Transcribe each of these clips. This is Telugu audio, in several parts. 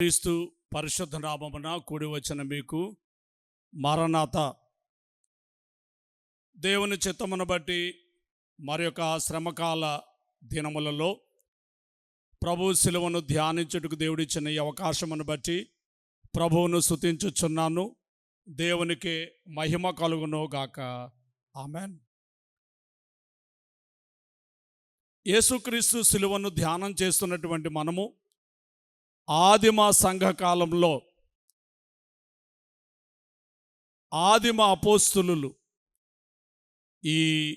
క్రీస్తు పరిశుద్ధ నామమున కూడి వచ్చిన మీకు మరణాత దేవుని చిత్తమును బట్టి మరి యొక్క శ్రమకాల దినములలో ప్రభు శిలువను ధ్యానించుటకు దేవుడిచ్చిన ఈ అవకాశమును బట్టి ప్రభువును స్తుతించుచున్నాను. దేవునికి మహిమ కలుగును గాక ఆమెన్. యేసుక్రీస్తు శిలువను ధ్యానం చేస్తున్నటువంటి మనము ఆదిమ సంఘకాలంలో ఆదిమ అపోస్తులు ఈ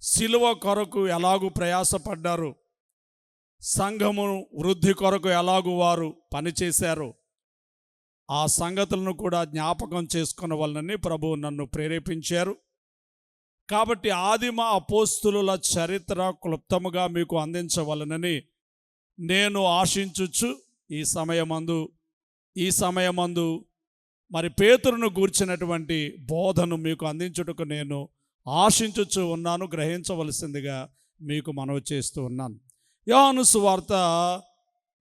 శిలువ కొరకు ఎలాగూ ప్రయాసపడ్డారు? సంఘము వృద్ధి కొరకు ఎలాగూ వారు పనిచేశారు? ఆ సంగతులను కూడా జ్ఞాపకం చేసుకున్న వలనని ప్రభువు నన్ను ప్రేరేపించారు. కాబట్టి ఆదిమ అపోస్తుల చరిత్ర క్లుప్తముగా మీకు అందించవలనని నేను ఆశించుచు ఈ సమయమందు ఈ సమయమందు మరి పేతురును గూర్చినటువంటి బోధను మీకు అందించుటకు నేను ఆశించుచు ఉన్నాను గ్రహించవలసిందిగా మీకు మనవి చేస్తూ ఉన్నాను. యోహాను సువార్త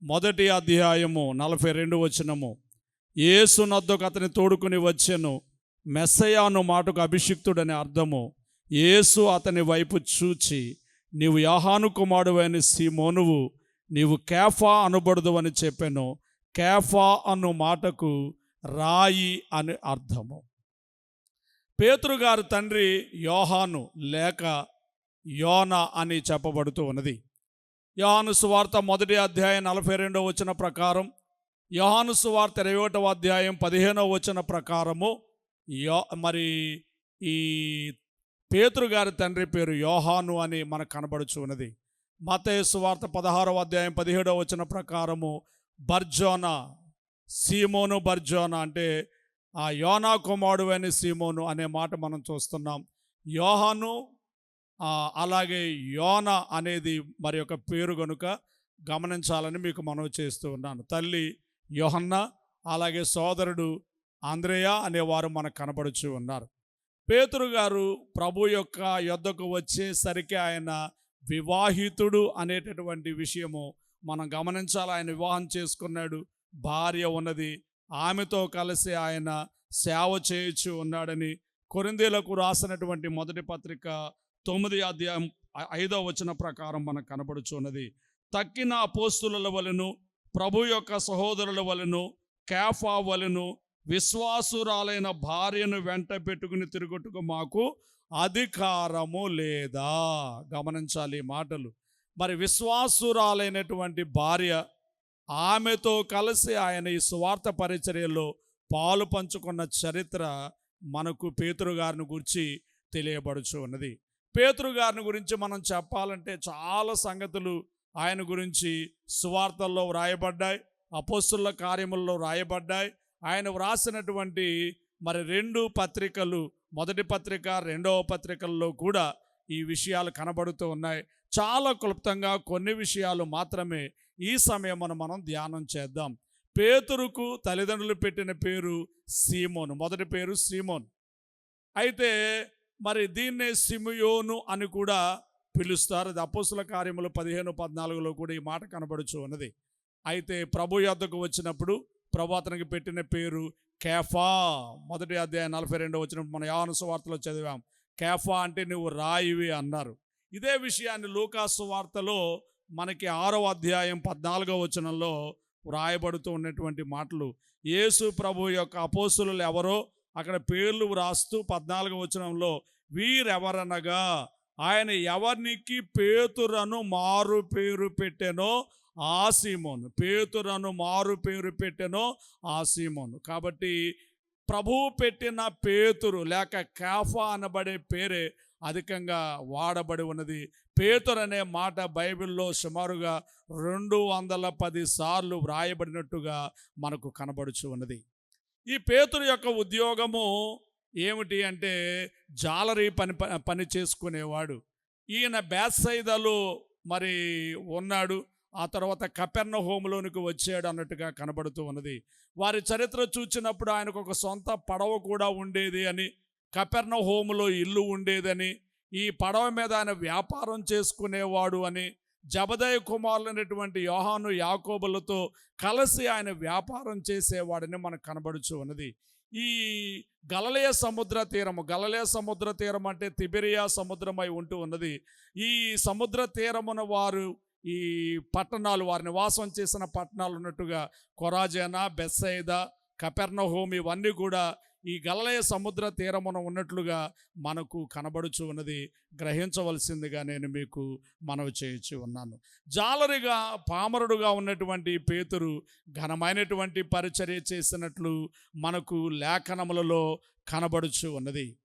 మొదటి అధ్యాయము నలభై రెండు వచనము. ఏసునద్దకు అతని తోడుకుని వచ్చెను. మెస్సయాను మాటకు అభిషిక్తుడని అర్థము. యేసు అతని వైపు చూచి నీవు యాహాను కుమారుడైన సీమోనువు నీవు కేఫా అనబడదు అని చెప్పాను. కేఫా అను మాటకు రాయి అని అర్థము. పేతురు గారి తండ్రి యోహాను లేక యోన అని చెప్పబడుతూ ఉన్నది. యోహాను సువార్త మొదటి అధ్యాయం నలభై రెండవ వచ్చిన ప్రకారం యోహాను సువార్త ఇరవై ఒకటవ అధ్యాయం పదిహేనవ వచ్చిన ప్రకారము యో మరి ఈ పేతురు గారి తండ్రి పేరు యోహాను అని మనకు కనబడుచు ఉన్నది. మతయ వార్త పదహారవ అధ్యాయం పదిహేడవ వచ్చిన ప్రకారము బర్జోనా సీమోను బర్జోనా అంటే ఆ యోనా కుమారుడు అని సీమోను అనే మాట మనం చూస్తున్నాం. యోహాను అలాగే యోన అనేది మరి యొక్క పేరు గనుక గమనించాలని మీకు మనవి చేస్తూ ఉన్నాను. తల్లి యోహన్న అలాగే సోదరుడు ఆంధ్రేయ అనేవారు మనకు కనబడుచు ఉన్నారు. పేతురు గారు ప్రభు యొక్క యొద్దకు వచ్చేసరికి ఆయన వివాహితుడు అనేటటువంటి విషయము మనం గమనించాలి. ఆయన వివాహం చేసుకున్నాడు భార్య ఉన్నది ఆమెతో కలిసి ఆయన సేవ చేయొచ్చు ఉన్నాడని కొరిందేలకు రాసినటువంటి మొదటి పత్రిక తొమ్మిది అధ్యాయం ఐదో వచన ప్రకారం మనకు కనబడుచున్నది తక్కిన అపోస్తుల వలెను ప్రభు యొక్క సహోదరుల వలెను కేఫా వలెను విశ్వాసురాలైన భార్యను వెంట పెట్టుకుని తిరుగుటకు మాకు అధికారము లేదా? గమనించాలి ఈ మాటలు. మరి విశ్వాసురాలైనటువంటి భార్య ఆమెతో కలిసి ఆయన ఈ స్వార్థ పరిచర్యలో పాలు పంచుకున్న చరిత్ర మనకు పేతురుగారిని గురించి తెలియబడుచు ఉన్నది. పేతురుగారిని గురించి మనం చెప్పాలంటే చాలా సంగతులు ఆయన గురించి సువార్తల్లో వ్రాయబడ్డాయి అపోస్తుల కార్యముల్లో వ్రాయబడ్డాయి. ఆయన వ్రాసినటువంటి మరి రెండు పత్రికలు మొదటి పత్రిక రెండవ పత్రికల్లో కూడా ఈ విషయాలు కనబడుతూ ఉన్నాయి. చాలా క్లుప్తంగా కొన్ని విషయాలు మాత్రమే ఈ సమయమును మనం ధ్యానం చేద్దాం. పేతురుకు తల్లిదండ్రులు పెట్టిన పేరు సీమోను. మొదటి పేరు సీమోన్. అయితే మరి దీన్నే సిమియోను అని కూడా పిలుస్తారు. అది అపోసుల కార్యములు పదిహేను పద్నాలుగులో కూడా ఈ మాట కనబడుచు ఉన్నది. అయితే ప్రభు యొద్దకు వచ్చినప్పుడు ప్రభు అతనికి పెట్టిన పేరు కేఫా మొదటి అధ్యాయం నలభై రెండు వచ్చినప్పుడు మన యావన వార్తలో చదివాం. కేఫా అంటే నువ్వు రాయివి అన్నారు. ఇదే విషయాన్ని లూకాసు వార్తలో మనకి ఆరో అధ్యాయం పద్నాలుగో వచనంలో వ్రాయబడుతూ ఉన్నటువంటి మాటలు. యేసు ప్రభు యొక్క అపోసులు ఎవరో అక్కడ పేర్లు వ్రాస్తూ పద్నాలుగో వచనంలో వీరెవరనగా ఆయన ఎవరికి పేతురను మారు పేరు పెట్టెనో ఆ సీమోను. పేతురను మారు పేరు పెట్టెనో ఆ సీమోను. కాబట్టి ప్రభువు పెట్టిన పేతురు లేక కాఫా అనబడే పేరే అధికంగా వాడబడి ఉన్నది. పేతురు అనే మాట బైబిల్లో సుమారుగా రెండు వందల పది సార్లు వ్రాయబడినట్టుగా మనకు కనబడుచు ఉన్నది. ఈ పేతురు యొక్క ఉద్యోగము ఏమిటి అంటే జాలరీ పని పని చేసుకునేవాడు. ఈయన బ్యాసైదలో మరి ఉన్నాడు. ఆ తర్వాత కపెర్ణ హోములోనికి వచ్చాడు అన్నట్టుగా కనబడుతూ ఉన్నది. వారి చరిత్ర చూచినప్పుడు ఆయనకు ఒక సొంత పడవ కూడా ఉండేది అని కపెర్ణ హోములో ఇల్లు ఉండేదని ఈ పడవ మీద ఆయన వ్యాపారం చేసుకునేవాడు అని జబదయ కుమారులైనటువంటి యోహాను యాకోబులతో కలిసి ఆయన వ్యాపారం చేసేవాడని మనకు కనబడుచు ఉన్నది. ఈ గలలయ సముద్ర తీరము గలలయ సముద్ర తీరం అంటే తిబెరియా సముద్రమై ఉంటూ ఉన్నది. ఈ సముద్ర తీరమున వారు ఈ పట్టణాలు వారి నివాసం చేసిన పట్టణాలు ఉన్నట్టుగా కొరాజేనా బెస్సైదా కపెర్ణహోమ్ ఇవన్నీ కూడా ఈ గలలయ సముద్ర తీరమున ఉన్నట్లుగా మనకు కనబడుచు ఉన్నది. గ్రహించవలసిందిగా నేను మీకు మనవి చేయించి ఉన్నాను. జాలరిగా పామరుడుగా ఉన్నటువంటి పేతురు ఘనమైనటువంటి పరిచర్య చేసినట్లు మనకు లేఖనములలో కనబడుచు ఉన్నది.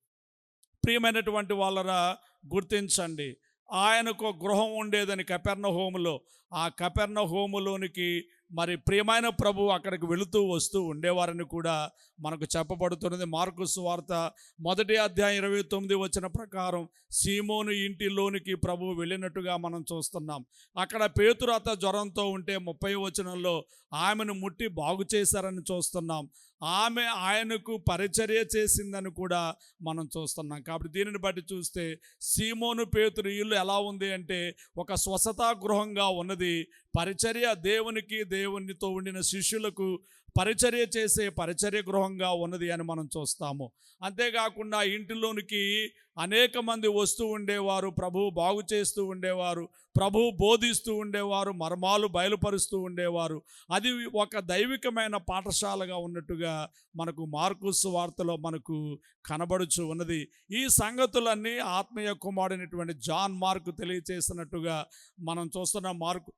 ప్రియమైనటువంటి వాళ్ళరా గుర్తించండి. ఆయనకు గృహం ఉండేదని కపెర్ణ హోములో ఆ కపెర్ణ హోములోనికి మరి ప్రియమైన ప్రభు అక్కడికి వెళుతూ వస్తూ ఉండేవారని కూడా మనకు చెప్పబడుతున్నది. మార్కు వార్త మొదటి అధ్యాయం ఇరవై తొమ్మిది వచ్చిన ప్రకారం సీమోను ఇంటిలోనికి ప్రభు వెళ్ళినట్టుగా మనం చూస్తున్నాం. అక్కడ పేతురాత జ్వరంతో ఉంటే ముప్పై వచనంలో ఆమెను ముట్టి బాగు చేశారని చూస్తున్నాం. ఆమె ఆయనకు పరిచర్య చేసిందని కూడా మనం చూస్తున్నాం. కాబట్టి దీనిని బట్టి చూస్తే సీమోను పేతురు ఇల్లు ఎలా ఉంది అంటే ఒక స్వసతా గృహంగా ఉన్నది. పరిచర్య దేవునికి దేవునితో ఉండిన శిష్యులకు పరిచర్య చేసే పరిచర్య గృహంగా ఉన్నది అని మనం చూస్తాము. అంతేకాకుండా ఇంటిలోనికి అనేక మంది వస్తూ ఉండేవారు ప్రభు బాగు చేస్తూ ఉండేవారు ప్రభు బోధిస్తూ ఉండేవారు మర్మాలు బయలుపరుస్తూ ఉండేవారు. అది ఒక దైవికమైన పాఠశాలగా ఉన్నట్టుగా మనకు మార్కుస్ వార్తలో మనకు కనబడుచు ఉన్నది. ఈ సంగతులన్నీ ఆత్మీయ కుమారుడైనటువంటి జాన్ మార్కు తెలియచేసినట్టుగా మనం చూస్తున్న మార్కు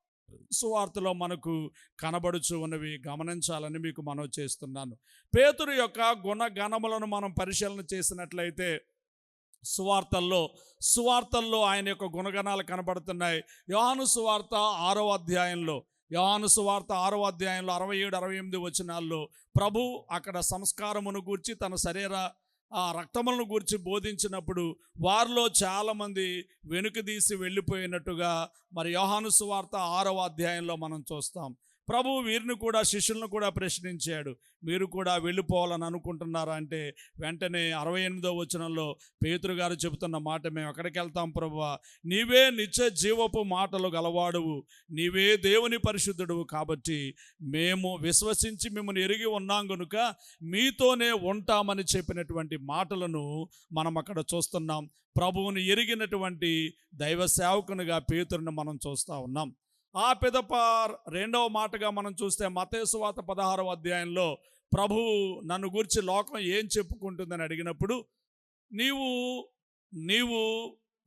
సువార్తలో మనకు కనబడుచు ఉన్నవి గమనించాలని మీకు మనవి చేస్తున్నాను. పేతురు యొక్క గుణగణములను మనం పరిశీలన చేసినట్లయితే సువార్తల్లో సువార్తల్లో ఆయన యొక్క గుణగణాలు కనబడుతున్నాయి. యోహాను సువార్త ఆరో అధ్యాయంలో యోహాను సువార్త ఆరో అధ్యాయంలో అరవై ఏడు అరవై ఎనిమిది వచనాల్లో ప్రభు అక్కడ సంస్కారమును గూర్చి తన శరీర ఆ రక్తములను గురించి బోధించినప్పుడు వారిలో చాలామంది వెనుకదీసి వెళ్ళిపోయినట్టుగా మరి యోహాను సువార్త ఆరవ అధ్యాయంలో మనం చూస్తాం. ప్రభు వీరిని కూడా శిష్యులను కూడా ప్రశ్నించాడు. మీరు కూడా వెళ్ళిపోవాలని అనుకుంటున్నారా అంటే వెంటనే అరవై ఎనిమిదో వచనంలో పేతురు గారు చెబుతున్న మాట మేము ఎక్కడికి వెళ్తాం ప్రభువా? నీవే నిత్య జీవపు మాటలు గలవాడువు. నీవే దేవుని పరిశుద్ధుడువు కాబట్టి మేము విశ్వసించి మిమ్మల్ని ఎరిగి ఉన్నాం గనుక మీతోనే ఉంటామని చెప్పినటువంటి మాటలను మనం అక్కడ చూస్తున్నాం. ప్రభువుని ఎరిగినటువంటి దైవ సేవకునిగా పేతురుని మనం చూస్తూ ఉన్నాం. ఆ పిదప రెండవ మాటగా మనం చూస్తే మతేసువాత పదహారవ అధ్యాయంలో ప్రభువు నన్ను గురించి లోకం ఏం చెప్పుకుంటుందని అడిగినప్పుడు నీవు నీవు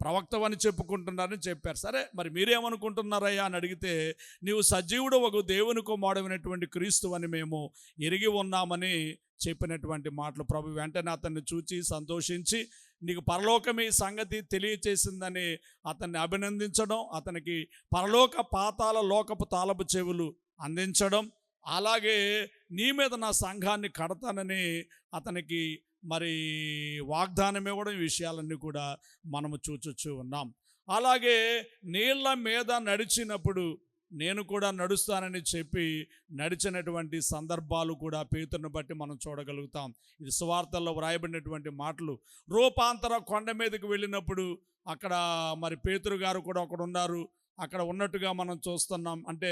ప్రవక్తవని చెప్పుకుంటున్నారని చెప్పారు. సరే మరి మీరేమనుకుంటున్నారయ్యా అని అడిగితే నీవు సజీవుడు ఒక దేవుని కుమారుడైనటువంటి క్రీస్తు అని మేము ఎరిగి ఉన్నామని చెప్పినటువంటి మాటలు ప్రభు వెంటనే అతన్ని చూచి సంతోషించి నీకు పరలోకమే సంగతి తెలియచేసిందని అతన్ని అభినందించడం అతనికి పరలోక పాతాల లోకపు తాళపు చెవులు అందించడం అలాగే నీ మీద నా సంఘాన్ని కడతానని అతనికి మరి వాగ్దానం ఇవ్వడం ఈ విషయాలన్నీ కూడా మనము చూచొచ్చు ఉన్నాం. అలాగే నీళ్ళ మీద నడిచినప్పుడు నేను కూడా నడుస్తానని చెప్పి నడిచినటువంటి సందర్భాలు కూడా పేతును బట్టి మనం చూడగలుగుతాం. ఇది సువార్తల్లో వ్రాయబడినటువంటి మాటలు. రూపాంతర కొండ మీదకి వెళ్ళినప్పుడు అక్కడ మరి పేతురు గారు కూడా అక్కడ ఉన్నారు అక్కడ ఉన్నట్టుగా మనం చూస్తున్నాం. అంటే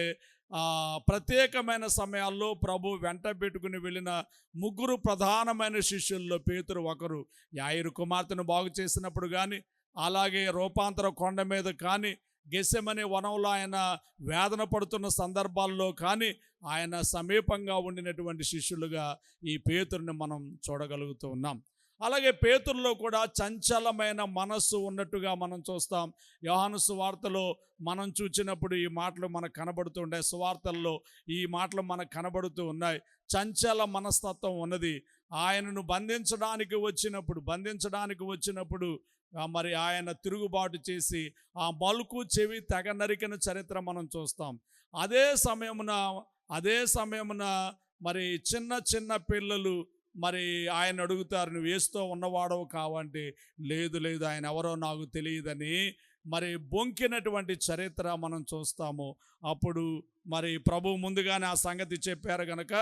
ప్రత్యేకమైన సమయాల్లో ప్రభు వెంట పెట్టుకుని వెళ్ళిన ముగ్గురు ప్రధానమైన శిష్యుల్లో పేతురు ఒకరు. యాయిరు కుమార్తెను బాగు చేసినప్పుడు కానీ అలాగే రూపాంతర కొండ మీద కానీ గెసెమనే వనంలో ఆయన వేదన పడుతున్న సందర్భాల్లో కానీ ఆయన సమీపంగా ఉండినటువంటి శిష్యులుగా ఈ పేతురుని మనం చూడగలుగుతూ ఉన్నాం. అలాగే పేతుల్లో కూడా చంచలమైన మనస్సు ఉన్నట్టుగా మనం చూస్తాం. యోహాను సువార్తలో మనం చూచినప్పుడు ఈ మాటలు మనకు కనబడుతూ ఉన్నాయి సువార్తల్లో ఈ మాటలు మనకు కనబడుతూ ఉన్నాయి. చంచల మనస్తత్వం ఉన్నది. ఆయనను బంధించడానికి వచ్చినప్పుడు బంధించడానికి వచ్చినప్పుడు మరి ఆయన తిరుగుబాటు చేసి ఆ మలుకు చెవి తెగ నరికిన చరిత్ర మనం చూస్తాం. అదే సమయమున అదే సమయమున మరి చిన్న చిన్న పిల్లలు మరి ఆయన అడుగుతారు నువ్వు వేస్తూ ఉన్నవాడవు కావంటే లేదు లేదు ఆయన ఎవరో నాకు తెలియదని మరి బొంకినటువంటి చరిత్ర మనం చూస్తాము. అప్పుడు మరి ప్రభు ముందుగానే ఆ సంగతి చెప్పారు గనక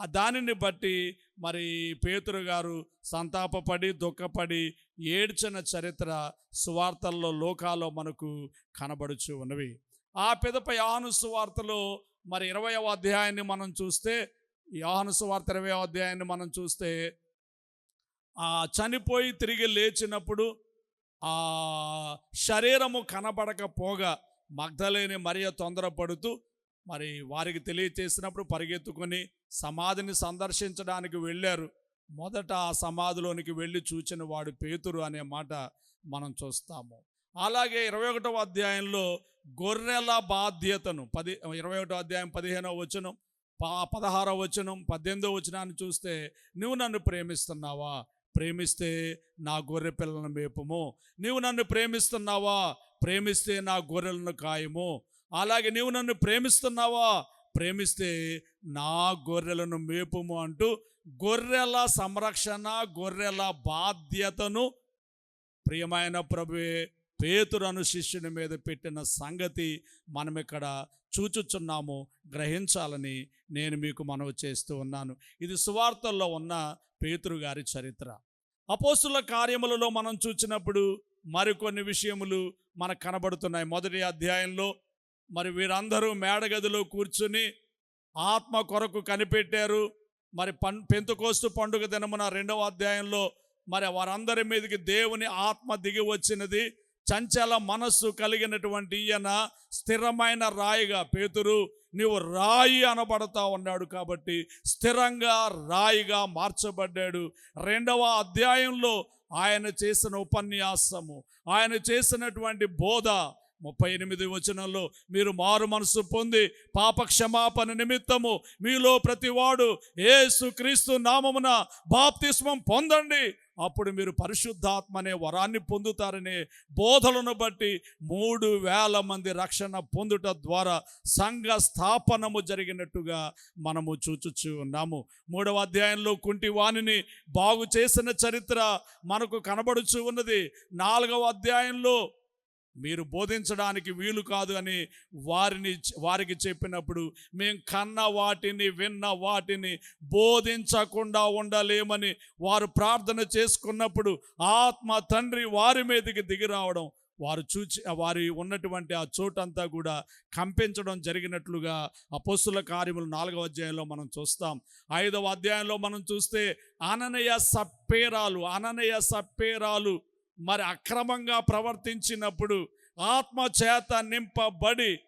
ఆ దానిని బట్టి మరి పేతురు గారు సంతాపపడి దుఃఖపడి ఏడ్చిన చరిత్ర సువార్తల్లో లోకాల్లో మనకు కనబడుచు ఉన్నవి. ఆ పిదప యాను సువార్తలో మరి ఇరవయవ అధ్యాయాన్ని మనం చూస్తే యాహను సువార్త ఇరవయవ అధ్యాయాన్ని మనం చూస్తే ఆ చనిపోయి తిరిగి లేచినప్పుడు ఆ శరీరము కనబడకపోగా మగ్ధలేని మరియ తొందరపడుతూ మరి వారికి తెలియచేసినప్పుడు పరిగెత్తుకొని సమాధిని సందర్శించడానికి వెళ్ళారు. మొదట ఆ సమాధిలోనికి వెళ్ళి చూచిన వాడు పేతురు అనే మాట మనం చూస్తాము. అలాగే ఇరవై ఒకటవ అధ్యాయంలో గొర్రెల బాధ్యతను పది ఇరవై ఒకటో అధ్యాయం పదిహేనవ వచనం పా పదహారవ వచనం పద్దెనిమిదవ వచనాన్ని చూస్తే నువ్వు నన్ను ప్రేమిస్తున్నావా? ప్రేమిస్తే నా గొర్రె పిల్లలను మేపము. నీవు నన్ను ప్రేమిస్తున్నావా? ప్రేమిస్తే నా గొర్రెలను కాయము. అలాగే నీవు నన్ను ప్రేమిస్తున్నావా? ప్రేమిస్తే నా గొర్రెలను మేపుము అంటూ గొర్రెల సంరక్షణ గొర్రెల బాధ్యతను ప్రియమైన ప్రభువే పేతురను శిష్యుని మీద పెట్టిన సంగతి మనం ఇక్కడ చూచుచున్నాము. గ్రహించాలని నేను మీకు మనవి చేస్తూ ఉన్నాను. ఇది సువార్తల్లో ఉన్న పేతురు గారి చరిత్ర. అపోస్తుల కార్యములలో మనం చూచినప్పుడు మరికొన్ని విషయములు మనకు కనబడుతున్నాయి. మొదటి అధ్యాయంలో మరి వీరందరూ మేడగదిలో కూర్చుని ఆత్మ కొరకు కనిపెట్టారు. మరి పం పెంతుకోస్తు పండుగ దినమున రెండవ అధ్యాయంలో మరి వారందరి మీదకి దేవుని ఆత్మ దిగి వచ్చినది. చంచల మనస్సు కలిగినటువంటి ఈయన స్థిరమైన రాయిగా పేతురు నీవు రాయి అనబడతా ఉన్నాడు కాబట్టి స్థిరంగా రాయిగా మార్చబడ్డాడు. రెండవ అధ్యాయంలో ఆయన చేసిన ఉపన్యాసము ఆయన చేసినటువంటి బోధ. ముప్పై ఎనిమిది వచనంలో మీరు మారు మనసు పొంది పాప క్షమాపణ నిమిత్తము మీలో ప్రతివాడు ఏసు క్రీస్తు నామమున బాప్తిస్మం పొందండి. అప్పుడు మీరు పరిశుద్ధాత్మ అనే వరాన్ని పొందుతారనే బోధలను బట్టి మూడు వేల మంది రక్షణ పొందుట ద్వారా సంఘ స్థాపనము జరిగినట్టుగా మనము చూచుచు ఉన్నాము. మూడవ అధ్యాయంలో కుంటి వాణిని బాగు చేసిన చరిత్ర మనకు కనబడుచు ఉన్నది. నాలుగవ అధ్యాయంలో మీరు బోధించడానికి వీలు కాదు అని వారిని వారికి చెప్పినప్పుడు మేము కన్న వాటిని విన్న వాటిని బోధించకుండా ఉండలేమని వారు ప్రార్థన చేసుకున్నప్పుడు ఆత్మ తండ్రి వారి మీదకి దిగి రావడం వారు చూచి వారి ఉన్నటువంటి ఆ చోటంతా కూడా కంపించడం జరిగినట్లుగా అపోస్తుల కార్యములు నాలుగవ అధ్యాయంలో మనం చూస్తాం. ఐదవ అధ్యాయంలో మనం చూస్తే అననయ సప్పేరాలు అననయ సప్పేరాలు మరి అక్రమంగా ప్రవర్తించినప్పుడు ఆత్మ చేత నింపబడి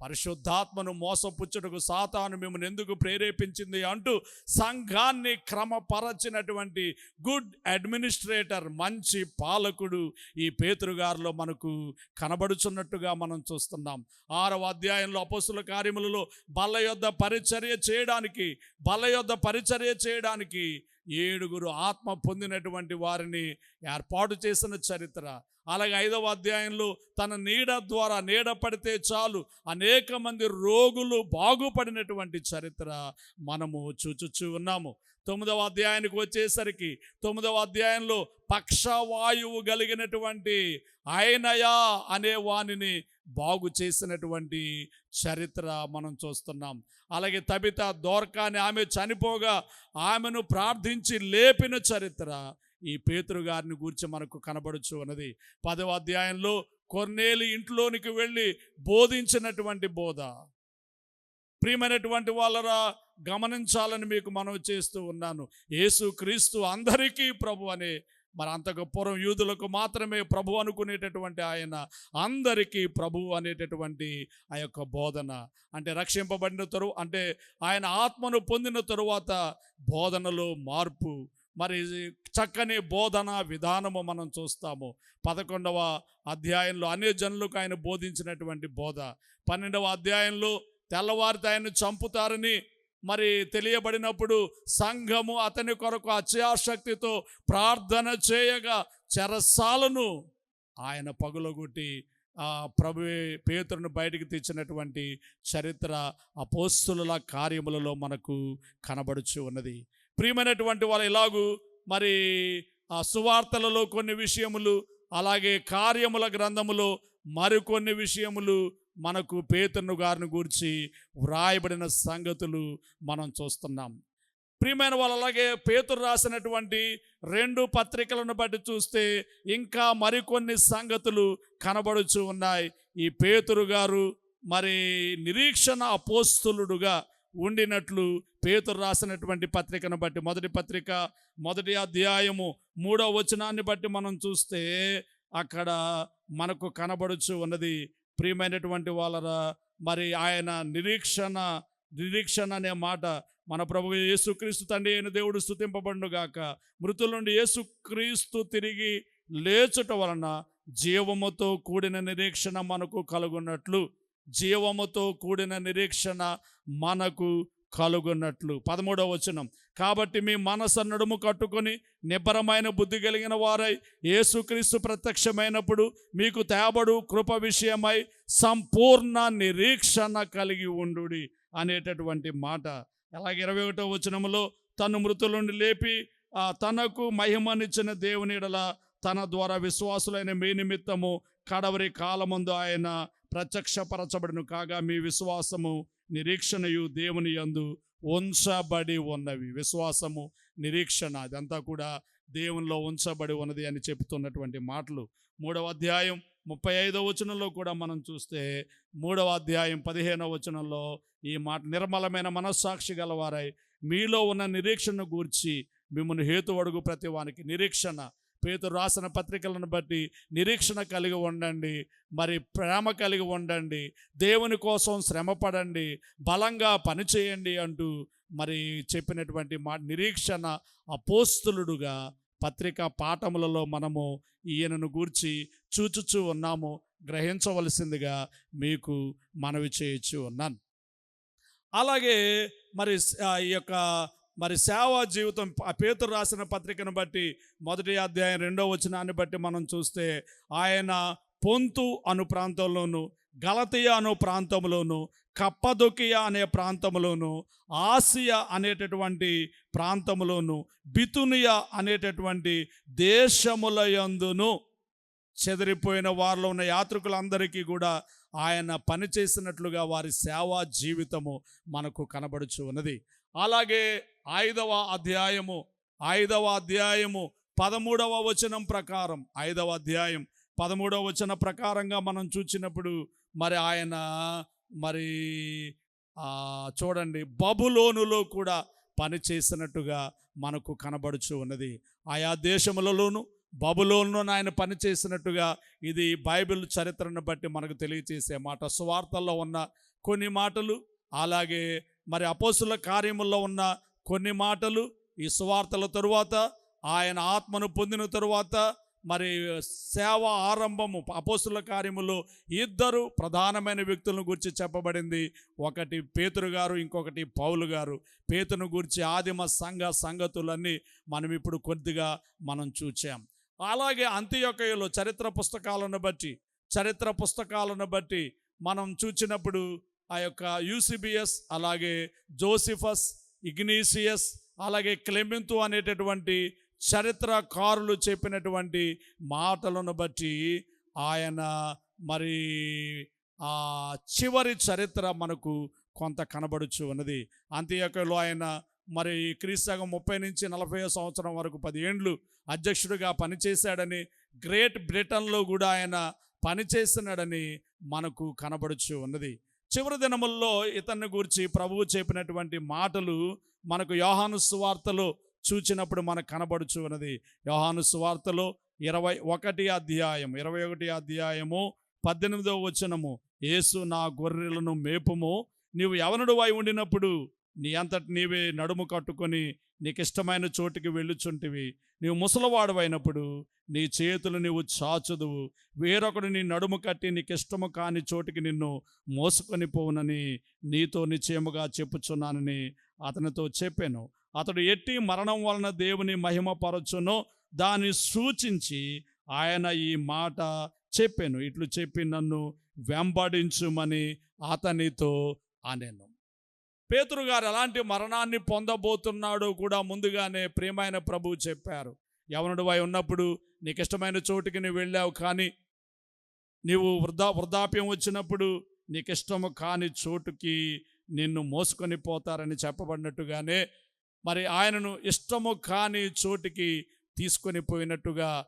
పరిశుద్ధాత్మను మోసపుచ్చుటకు సాతాను మిమ్మల్ని ఎందుకు ప్రేరేపించింది అంటూ సంఘాన్ని క్రమపరచినటువంటి గుడ్ అడ్మినిస్ట్రేటర్ మంచి పాలకుడు ఈ పేతురుగారిలో మనకు కనబడుచున్నట్టుగా మనం చూస్తున్నాం. ఆరవ అధ్యాయంలో అపస్సుల కార్యములలో బల్ల యొద్ద పరిచర్య చేయడానికి బల్ల యొద్ద పరిచర్య చేయడానికి ఏడుగురు ఆత్మ పొందినటువంటి వారిని ఏర్పాటు చేసిన చరిత్ర. అలాగే ఐదవ అధ్యాయంలో తన నీడ ద్వారా నీడ పడితే చాలు. అనేక మంది రోగులు బాగుపడినటువంటి చరిత్ర మనము చూచుచూ ఉన్నాము. తొమ్మిదవ అధ్యాయానికి వచ్చేసరికి తొమ్మిదవ అధ్యాయంలో పక్షవాయువు కలిగినటువంటి ఆయనయా అనే వానిని బాగు చేసినటువంటి చరిత్ర మనం చూస్తున్నాం. అలాగే తబిత దోర్కాని ఆమె చనిపోగా ఆమెను ప్రార్థించి లేపిన చరిత్ర ఈ పేతురు గారిని గూర్చి మనకు కనబడుచు ఉన్నది. పదవ అధ్యాయంలో కొన్నేలి ఇంట్లోనికి వెళ్ళి బోధించినటువంటి బోధ. ప్రియమైనటువంటి వాళ్ళరా గమనించాలని మీకు మనవి చేస్తూ ఉన్నాను. యేసు క్రీస్తు అందరికీ ప్రభు అనే మరి అంతకు పూర్వం యూదులకు మాత్రమే ప్రభు అనుకునేటటువంటి ఆయన అందరికీ ప్రభు అనేటటువంటి ఆ యొక్క బోధన. అంటే రక్షింపబడిన తరువాత అంటే ఆయన ఆత్మను పొందిన తరువాత బోధనలో మార్పు మరి చక్కని బోధన విధానము మనం చూస్తాము. పదకొండవ అధ్యాయంలో అనే జనులకు ఆయన బోధించినటువంటి బోధ. పన్నెండవ అధ్యాయంలో తెల్లవారితే ఆయన చంపుతారని మరి తెలియబడినప్పుడు సంఘము అతని కొరకు అత్యాశక్తితో ప్రార్థన చేయగా చెరసాలను ఆయన పగులగొట్టి ఆ ప్రభు పేతురును బయటికి తెచ్చినటువంటి చరిత్ర అపోస్తుల కార్యములలో మనకు కనబడుచు ఉన్నది. ప్రియమైనటువంటి వాళ్ళు ఇలాగూ మరి ఆ సువార్తలలో కొన్ని విషయములు అలాగే కార్యముల గ్రంథములో మరికొన్ని విషయములు మనకు పేతును గారిని గూర్చి వ్రాయబడిన సంగతులు మనం చూస్తున్నాం. ప్రియమైన వాళ్ళు అలాగే పేతురు రాసినటువంటి రెండు పత్రికలను బట్టి చూస్తే ఇంకా మరికొన్ని సంగతులు కనబడుచు ఉన్నాయి. ఈ పేతురు గారు మరి నిరీక్షణ అపోస్తులుడుగా ఉండినట్లు పేతురు రాసినటువంటి పత్రికను బట్టి మొదటి పత్రిక మొదటి అధ్యాయము మూడో వచనాన్ని బట్టి మనం చూస్తే అక్కడ మనకు కనబడుచు ఉన్నది ప్రియమైనటువంటి వాళ్ళరా మరి ఆయన నిరీక్షణ నిరీక్షణ అనే మాట మన ప్రభు యేసుక్రీస్తు తండ్రి అయిన దేవుడు స్థుతింపబడుగాక మృతుల నుండి యేసుక్రీస్తు తిరిగి లేచుట వలన జీవముతో కూడిన నిరీక్షణ మనకు కలుగున్నట్లు జీవముతో కూడిన నిరీక్షణ మనకు కలుగున్నట్లు పదమూడవ వచనం. కాబట్టి మీ మనసు నడుము కట్టుకొని నిబ్బరమైన బుద్ధి కలిగిన వారై యేసుక్రీస్తు ప్రత్యక్షమైనప్పుడు మీకు తేబడు కృప విషయమై సంపూర్ణ నిరీక్షణ కలిగి ఉండు అనేటటువంటి మాట. అలాగే ఇరవై ఒకటో వచనములో తను మృతులను లేపి తనకు మహిమనిచ్చిన దేవునిడల తన ద్వారా విశ్వాసులైన మీ నిమిత్తము కడవరి కాలమందు ఆయన ప్రత్యక్షపరచబడిను. కాగా మీ విశ్వాసము నిరీక్షణయు దేవుని యందు ఉంచబడి ఉన్నవి. విశ్వాసము నిరీక్షణ అదంతా కూడా దేవునిలో ఉంచబడి ఉన్నది అని చెబుతున్నటువంటి మాటలు. మూడవ అధ్యాయం ముప్పై ఐదవ వచనంలో కూడా మనం చూస్తే మూడవ అధ్యాయం పదిహేనవ వచనంలో ఈ మాట నిర్మలమైన మనస్సాక్షి గలవారై మీలో ఉన్న నిరీక్షణ గూర్చి మిమ్మల్ని హేతు అడుగు ప్రతి వానికి నిరీక్షణ పేతురు రాసిన పత్రికలను బట్టి నిరీక్షణ కలిగి ఉండండి మరి ప్రేమ కలిగి ఉండండి దేవుని కోసం శ్రమపడండి బలంగా పనిచేయండి అంటూ మరి చెప్పినటువంటి మా నిరీక్షణ అపోస్తులుడుగా పత్రిక పాఠములలో మనము ఈయనను గూర్చి చూచుచూ ఉన్నాము గ్రహించవలసిందిగా మీకు మనవి చేయొచ్చు ఉన్నాను. అలాగే మరి ఈ యొక్క మరి సేవా జీవితం పేతురు రాసిన పత్రికను బట్టి మొదటి అధ్యాయం రెండో వచనాన్ని బట్టి మనం చూస్తే ఆయన పొంతు అను ప్రాంతంలోను గలతియా అను ప్రాంతంలోను కప్పదొకియా అనే ప్రాంతంలోను ఆసియా అనేటటువంటి ప్రాంతంలోను బితునియా అనేటటువంటి దేశముల యందును చెదిరిపోయిన వారిలో ఉన్న యాత్రికులందరికీ కూడా ఆయన పనిచేసినట్లుగా వారి సేవా జీవితము మనకు కనబడుచు ఉన్నది. అలాగే ఐదవ అధ్యాయము ఐదవ అధ్యాయము పదమూడవ వచనం ప్రకారం ఐదవ అధ్యాయం పదమూడవ వచన ప్రకారంగా మనం చూచినప్పుడు మరి ఆయన మరి చూడండి బబులోనులో కూడా పని చేసినట్టుగా మనకు కనబడుచు ఉన్నది. ఆయా దేశములలోనూ బబులోను ఆయన పని చేసినట్టుగా ఇది బైబిల్ చరిత్రను బట్టి మనకు తెలియచేసే మాట. సువార్తల్లో ఉన్న కొన్ని మాటలు అలాగే మరి అపోసుల కార్యముల్లో ఉన్న కొన్ని మాటలు ఈ సువార్తల తరువాత ఆయన ఆత్మను పొందిన తరువాత మరి సేవ ఆరంభము అపోసుల కార్యములో ఇద్దరు ప్రధానమైన వ్యక్తులను గురించి చెప్పబడింది. ఒకటి పేతురు గారు ఇంకొకటి పౌలు గారు. పేతును గురించి ఆదిమ సంఘ సంగతులన్నీ మనం ఇప్పుడు కొద్దిగా మనం చూచాం. అలాగే అంత్యొకయలో చరిత్ర పుస్తకాలను బట్టి చరిత్ర పుస్తకాలను బట్టి మనం చూచినప్పుడు ఆ యొక్క యూసిబిఎస్ అలాగే జోసిఫస్ ఇగ్నీసియస్ అలాగే క్లెమెంతు అనేటటువంటి చరిత్రకారులు చెప్పినటువంటి మాటలను బట్టి ఆయన మరి ఆ చివరి చరిత్ర మనకు కొంత కనబడుచు ఉన్నది. అంత్యకలో ఆయన మరి క్రీస్తగం ముప్పై నుంచి నలభై సంవత్సరం వరకు పది ఏండ్లు అధ్యక్షుడిగా పనిచేశాడని గ్రేట్ బ్రిటన్లో కూడా ఆయన పనిచేస్తున్నాడని మనకు కనబడుచు ఉన్నది. చివరి దినముల్లో ఇతన్ని గురించి ప్రభువు చెప్పినటువంటి మాటలు మనకు యోహాను సువార్తలో చూచినప్పుడు మనకు కనబడుచు ఉన్నది. యోహాను సువార్తలో ఇరవై ఒకటి అధ్యాయం ఇరవై ఒకటి అధ్యాయము పద్దెనిమిదవ వచనము యేసు నా గొర్రెలను మేపుము నీవు యవనుడు వై ఉండినప్పుడు నీ అంతటి నీవే నడుము కట్టుకొని నీకు ఇష్టమైన చోటికి వెళ్ళుచుంటివి. నీవు ముసలవాడువైనప్పుడు నీ చేతులు నీవు చాచుదువు. వేరొకడు నీ నడుము కట్టి నీకు ఇష్టము కాని చోటికి నిన్ను మోసుకొని పోవునని నీతో నిశ్చయముగా చెప్పుచున్నానని అతనితో చెప్పాను. అతడు ఎట్టి మరణం వలన దేవుని మహిమపరచునో దాన్ని సూచించి ఆయన ఈ మాట చెప్పాను. ఇట్లు చెప్పి నన్ను వెంబడించుమని అతనితో అనెను. పేతురు గారు ఎలాంటి మరణాన్ని పొందబోతున్నాడో కూడా ముందుగానే ప్రియమైన ప్రభువు చెప్పారు. యవనుడు వై ఉన్నప్పుడు నీకు ఇష్టమైన చోటుకి నువ్వు వెళ్ళావు కానీ నీవు వృద్ధా వృద్ధాప్యం వచ్చినప్పుడు నీకు ఇష్టము కాని చోటుకి నిన్ను మోసుకొని పోతారని చెప్పబడినట్టుగానే మరి ఆయనను ఇష్టము కాని చోటికి తీసుకొని పోయినట్టుగా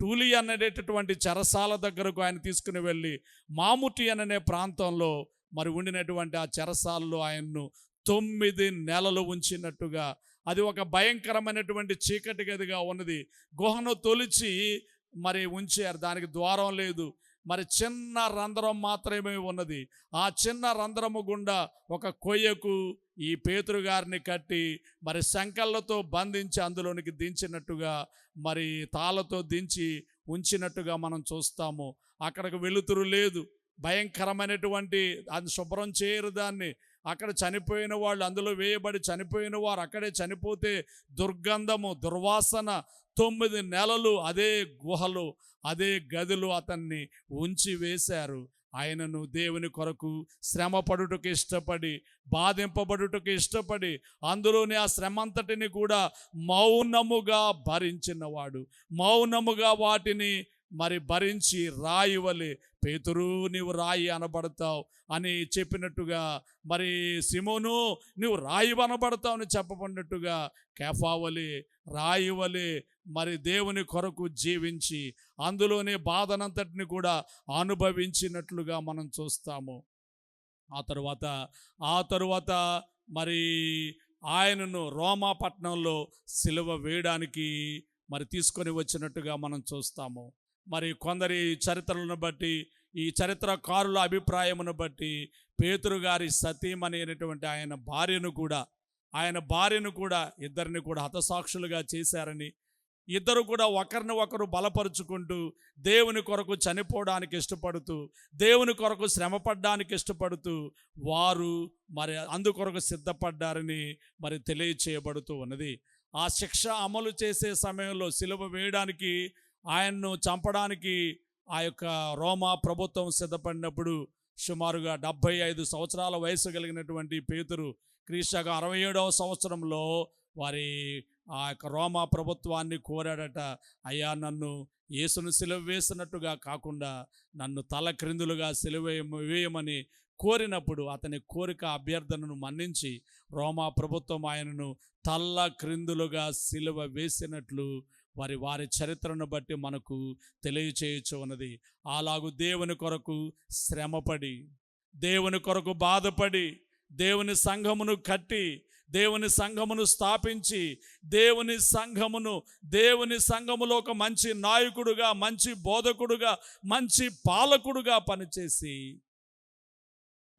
టూలి అనేటటువంటి చెరసాల దగ్గరకు ఆయన తీసుకుని వెళ్ళి మాముటి అనే ప్రాంతంలో మరి ఉండినటువంటి ఆ చెరసాలలో ఆయన్ను తొమ్మిది నెలలు ఉంచినట్టుగా. అది ఒక భయంకరమైనటువంటి చీకటి గదిగా ఉన్నది. గుహను తొలిచి మరి ఉంచారు. దానికి ద్వారం లేదు. మరి చిన్న రంధ్రం మాత్రమే ఉన్నది. ఆ చిన్న రంధ్రము గుండా ఒక కొయ్యకు ఈ పేతురు గారిని కట్టి మరి శంకళ్ళతో బంధించి అందులోనికి దించినట్టుగా మరి తాళ్ళతో దించి ఉంచినట్టుగా మనం చూస్తాము. అక్కడికి వెలుతురు లేదు. భయంకరమైనటువంటి అది శుభ్రం చేయరు దాన్ని. అక్కడ చనిపోయిన వాళ్ళు అందులో వేయబడి చనిపోయిన వారు అక్కడే చనిపోతే దుర్గంధము దుర్వాసన తొమ్మిది నెలలు అదే గుహలు అదే గదిలో అతన్ని ఉంచి వేశారు. ఆయనను దేవుని కొరకు శ్రమ పడుటకు ఇష్టపడి బాధింపబడుటకు ఇష్టపడి అందులోని ఆ శ్రమంతటిని కూడా మౌనముగా భరించినవాడు. మౌనముగా వాటిని మరి భరించి రాయి వలె పేతురు నీవు రాయి అనబడతావు అని చెప్పినట్టుగా మరి సిమోను నువ్వు రాయి అనబడతావు అని చెప్పబడినట్టుగా కేఫావలి రాయి వలె మరి దేవుని కొరకు జీవించి అందులోనే బాధనంతటిని కూడా అనుభవించినట్లుగా మనం చూస్తాము. ఆ తరువాత ఆ తరువాత మరి ఆయనను రోమా పట్టణంలో సిలువ వేయడానికి మరి తీసుకొని వచ్చినట్టుగా మనం చూస్తాము. మరి కొందరి చరిత్రలను బట్టి ఈ చరిత్రకారుల అభిప్రాయమును బట్టి పేతురు గారి సతీమణి అనేటువంటి ఆయన భార్యను కూడా ఆయన భార్యను కూడా ఇద్దరిని కూడా హతసాక్షులుగా చేశారని ఇద్దరు కూడా ఒకరిని ఒకరు బలపరుచుకుంటూ దేవుని కొరకు చనిపోవడానికి ఇష్టపడుతూ దేవుని కొరకు శ్రమపడడానికి ఇష్టపడుతూ వారు మరి అందుకొరకు సిద్ధపడ్డారని మరి తెలియచేయబడుతూ ఉన్నది. ఆ శిక్ష అమలు చేసే సమయంలో సిలువ వేయడానికి ఆయన్ను చంపడానికి ఆ యొక్క రోమా ప్రభుత్వం సిద్ధపడినప్పుడు సుమారుగా డెబ్భై ఐదు సంవత్సరాల వయసు కలిగినటువంటి పేతురు క్రీస్తు అరవై ఏడవ సంవత్సరంలో వారి ఆ యొక్క రోమా ప్రభుత్వాన్ని కోరాడట. అయ్యా నన్ను యేసును సిలువ వేసినట్టుగా కాకుండా నన్ను తల క్రిందులుగా సిలువ వేయమని కోరినప్పుడు అతని కోరిక అభ్యర్థనను మన్నించి రోమా ప్రభుత్వం ఆయనను తల్ల క్రిందులుగా సిలువ వేసినట్లు వారి వారి చరిత్రను బట్టి మనకు తెలియచేయచ్చు ఉన్నది అలాగు దేవుని కొరకు శ్రమపడి దేవుని కొరకు బాధపడి దేవుని సంఘమును కట్టి దేవుని సంఘమును స్థాపించి దేవుని సంఘమును దేవుని సంఘములో ఒక మంచి నాయకుడుగా మంచి బోధకుడుగా మంచి పాలకుడుగా పనిచేసి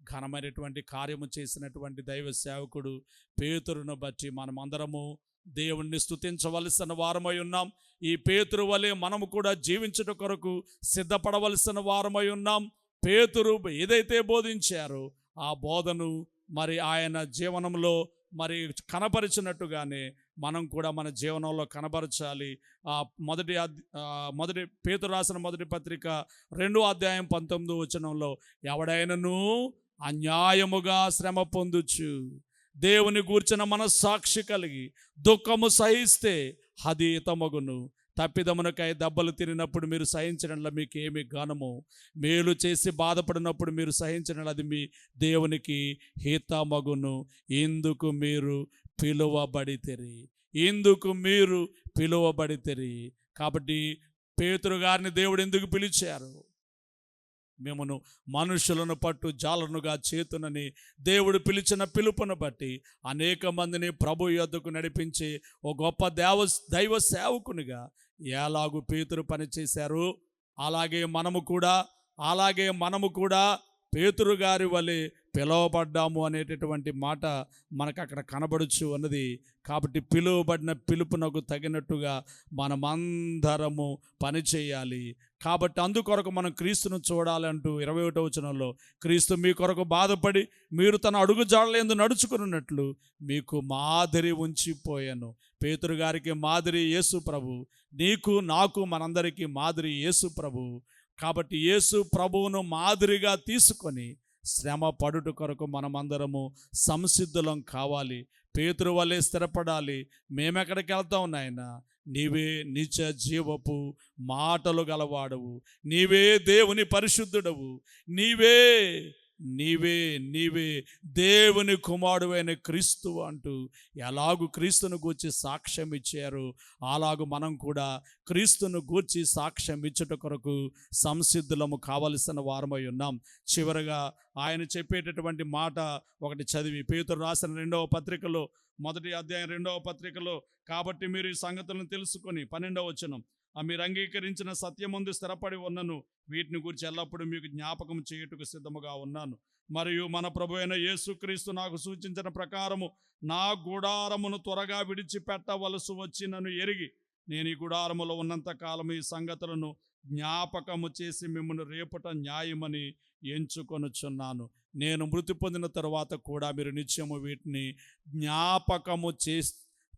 ఘనమైనటువంటి కార్యము చేసినటువంటి దైవ సేవకుడు పేతురును బట్టి మనమందరము దేవుణ్ణి స్థుతించవలసిన వారమై ఉన్నాం. ఈ పేతురు వలె మనము కూడా జీవించుట కొరకు సిద్ధపడవలసిన వారమై ఉన్నాం. పేతురు ఏదైతే బోధించారో ఆ బోధను మరి ఆయన జీవనంలో మరి కనపరిచినట్టుగానే మనం కూడా మన జీవనంలో కనపరచాలి. ఆ మొదటి అద్- మొదటి పేతురు రాసిన మొదటి పత్రిక రెండో అధ్యాయం పంతొమ్మిదో వచనంలో ఎవడైనను అన్యాయముగా శ్రమ పొందుచు దేవుని గూర్చిన మనస్సాక్షి కలిగి దుఃఖము సహిస్తే అది తప్పిదమునకై దెబ్బలు తిరిగినప్పుడు మీరు సహించడంలో మీకు ఏమి ఘనము? మేలు చేసి బాధపడినప్పుడు మీరు సహించడం అది మీ దేవునికి హితమగును. ఇందుకు మీరు పిలువబడితిరి. ఇందుకు మీరు పిలువబడితిరి. కాబట్టి పేతురు గారిని దేవుడు ఎందుకు పిలిచారు? మేమును మనుషులను పట్టు జాలనుగా చేతునని దేవుడు పిలిచిన పిలుపును బట్టి అనేక మందిని ప్రభు యొద్దకు నడిపించి ఓ గొప్ప దేవ దైవ సేవకునిగా ఎలాగు పేతురు పనిచేశారు. అలాగే మనము కూడా అలాగే మనము కూడా పేతురు గారి వలె పిలువబడ్డాము అనేటటువంటి మాట మనకు అక్కడ కనబడుచు అన్నది కాబట్టి పిలువబడిన పిలుపునకు తగినట్టుగా మనమందరము పని చేయాలి. కాబట్టి అందుకొరకు మనం క్రీస్తును చూడాలంటూ ఇరవై ఒకటో వచనంలో క్రీస్తు మీ కొరకు బాధపడి మీరు తన అడుగు జాడలేందు నడుచుకున్నట్లు మీకు మాదిరి ఉంచిపోయాను. పేతురు గారికి మాదిరి యేసు ప్రభు నీకు నాకు మనందరికీ మాదిరి యేసు ప్రభు. కాబట్టి యేసు ప్రభువును మాదిరిగా తీసుకొని శ్రమ పడుట కొరకు మనమందరము సంసిద్ధులం కావాలి. పేతురు వల్లే స్థిరపడాలి. మేమెక్కడికి వెళ్తాం నాయన? నీవే నిజ జీవపు మాటలు గలవాడవు. నీవే దేవుని పరిశుద్ధుడవు. నీవే నీవే నీవే దేవుని కుమారుడైన క్రీస్తు అంటూ ఎలాగు క్రీస్తును గూర్చి సాక్ష్యం ఇచ్చారు అలాగు మనం కూడా క్రీస్తును గూర్చి సాక్ష్యం ఇచ్చుట కొరకు సంసిద్ధులము కావలసిన వారమై ఉన్నాం. చివరగా ఆయన చెప్పేటటువంటి మాట ఒకటి చదివి పేతురు రాసిన రెండవ పత్రికలో మొదటి అధ్యాయం రెండవ పత్రికలో కాబట్టి మీరు ఈ సంగతులను తెలుసుకొని పన్నెండవ వచనం మీరు అంగీకరించిన సత్యముందు స్థిరపడి ఉన్నను. వీటిని గురించి ఎల్లప్పుడూ మీకు జ్ఞాపకం చేయుటకు సిద్ధముగా ఉన్నాను. మరియు మన ప్రభు అయిన యేసుక్రీస్తు నాకు సూచించిన ప్రకారము నా గుడారమును త్వరగా విడిచిపెట్టవలసి వచ్చినను ఎరిగి నేను ఈ గుడారములో ఉన్నంత కాలం ఈ సంగతులను జ్ఞాపకము చేసి మిమ్మల్ని రేపట న్యాయమని ఎంచుకొనుచున్నాను. నేను మృతి పొందిన తరువాత కూడా మీరు నిత్యము వీటిని జ్ఞాపకము చేసి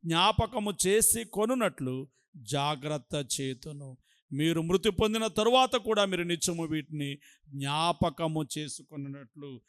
జ్ఞాపకము చేసి కొనున్నట్లు జాగ్రత్త చేతును. మీరు మృతి పొందిన తరువాత కూడా మీరు నిత్యము వీటిని జ్ఞాపకము చేసుకున్నట్లు.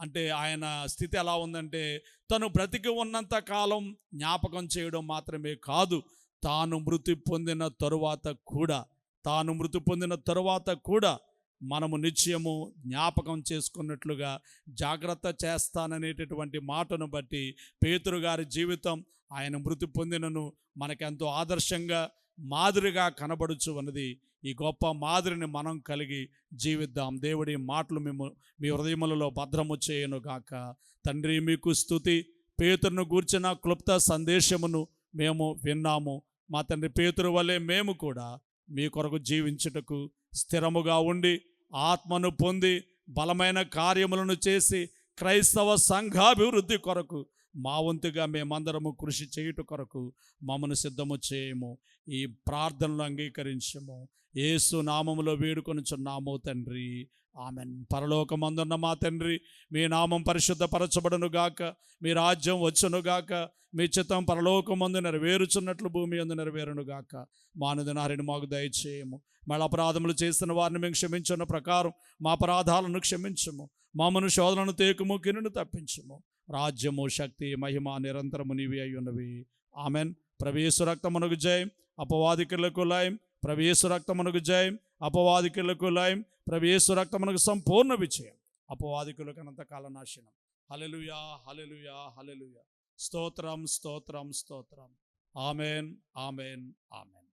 అంటే ఆయన స్థితి ఎలా ఉందంటే తను బ్రతికి ఉన్నంత కాలం జ్ఞాపకం చేయడం మాత్రమే కాదు తాను మృతి పొందిన తరువాత కూడా తాను మృతి పొందిన తరువాత కూడా మనము నిశ్చయము జ్ఞాపకం చేసుకున్నట్లుగా జాగ్రత్త చేస్తాననేటటువంటి మాటను బట్టి పేతురు గారి జీవితం ఆయన మృతి పొందినను మనకెంతో ఆదర్శంగా మాదిరిగా కనబడుచు అన్నది ఈ గొప్ప మాదిరిని మనం కలిగి జీవిద్దాం. దేవుడి మాటలు మేము మీ హృదయములలో భద్రము చేయను గాక. తండ్రి మీకు స్థుతి పేతురును గూర్చిన క్లుప్త సందేశమును మేము విన్నాము. మా తండ్రి పేతురు వలె మేము కూడా మీ కొరకు జీవించుటకు స్థిరముగా ఉండి ఆత్మను పొంది బలమైన కార్యములను చేసి క్రైస్తవ సంఘాభివృద్ధి కొరకు మా వంతుగా మేమందరము కృషి చేయుట కొరకు మమ్మను సిద్ధము చేయము. ఈ ప్రార్థనలు అంగీకరించము. ఏసు నామములో వేడుకొనుచున్నాము తండ్రి. ఆమెన్. పరలోకమందున్న మా తండ్రి మీ నామం పరిశుద్ధపరచబడును గాక. మీ రాజ్యం వచ్చును గాక. మీ చిత్తం పరలోకమందు నెరవేరుచున్నట్లు భూమి అందు నెరవేరును గాక. మానుదనారిని మాకు దయచేయము. మళ్ళీ అపరాధములు చేసిన వారిని మేము క్షమించున్న ప్రకారం మా అపరాధాలను క్షమించము. మామను శోధనను తేకుము కినును తప్పించము. రాజ్యము శక్తి మహిమ నిరంతరము నీవి అయి ఉన్నవి ఆమెన్ ప్రవేశ రక్తమునకు జయం. అపవాదికులకు లయం. ప్రవేశ రక్తమునకు జయం. అపవాదికులకు లయం. ప్రవేశ రక్తమునకు సంపూర్ణ విజయం. అపవాదికులకు అనంతకాల నాశనం. హలెలుయా హలెలుయా హలెలుయా స్తోత్రం స్తోత్రం స్తోత్రం. Amen amen amen.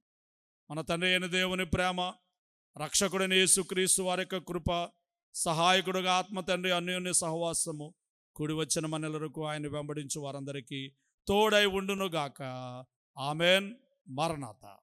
మన తండ్రి అయిన దేవుని ప్రేమ రక్షకుడిని యేసుక్రీస్తు వారి యొక్క కృప సహాయకుడుగా ఆత్మ తండ్రి అన్యోన్య సహవాసము కుడి వచ్చిన మనలకు ఆయన వెంబడించు వారందరికీ తోడై ఉండునుగాక. ఆమెన్. మరణాత.